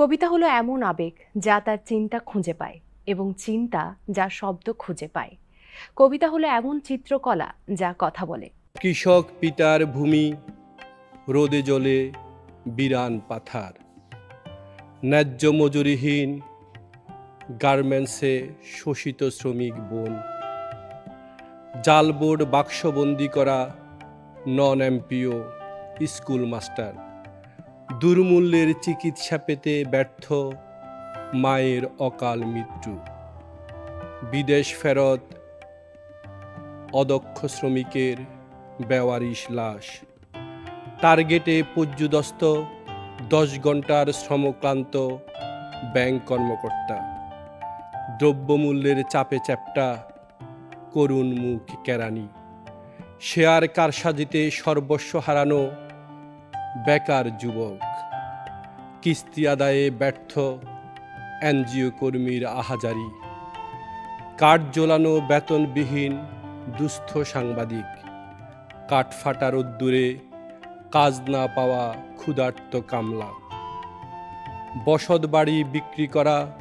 কবিতা হলো এমন আবেগ যা তার চিন্তা খুঁজে পায় এবং চিন্তা যা শব্দ খুঁজে পায়। কবিতা হলো এমন চিত্রকলা যা কথা বলে। কৃষক পিতার ভূমি, রোদে জলে বিরান পাথার। ন্যায্য মজুরিহীন গার্মেন্টসে শোষিত শ্রমিক বোন। জালবোর্ড বাক্সবন্দি করা নন এমপিও স্কুল মাস্টার দুর্মূল্যের চিকিৎসা পেতে ব্যর্থ মায়ের অকাল মৃত্যু। বিদেশ ফেরত অদক্ষ শ্রমিকের বেওয়ারিশ লাশ। টার্গেটে পর্যুদস্ত দশ ঘণ্টার শ্রমক্লান্ত ব্যাংক কর্মকর্তা। দ্রব্যমূল্যের চাপে চ্যাপটা করুণ মুখ কেরানি। শেয়ার কারসাজিতে সর্বস্ব হারানো বেকার যুবক। কিস্তি আদায়ে ব্যর্থ এনজিও কর্মীর আহাজারি। কাঠ জ্বলানো বেতনবিহীন দুস্থ সাংবাদিক। কাঠফাটা রোদ্দুরে কাজ না পাওয়া ক্ষুধার্ত কামলা। বসত বাড়ি বিক্রি করা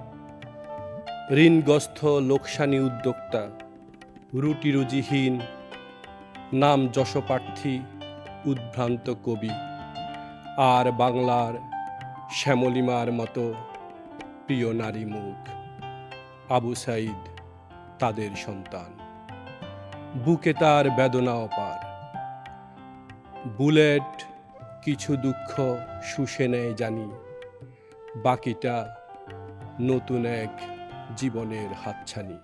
ঋণগ্রস্ত লোকসানি উদ্যোক্তা। রুটি রুজিহীন নাম যশপার্থী উদ্ভ্রান্ত কবি। আর বাংলার শ্যামলিমার মতো প্রিয় নারী মুখ। আবু সাইদ তাদের সন্তান। বুকে তার বেদনা অপার। বুলেট কিছু দুঃখ শুষে নেয় জানি। বাকিটা নতুন এক জীবনের হাতছানি।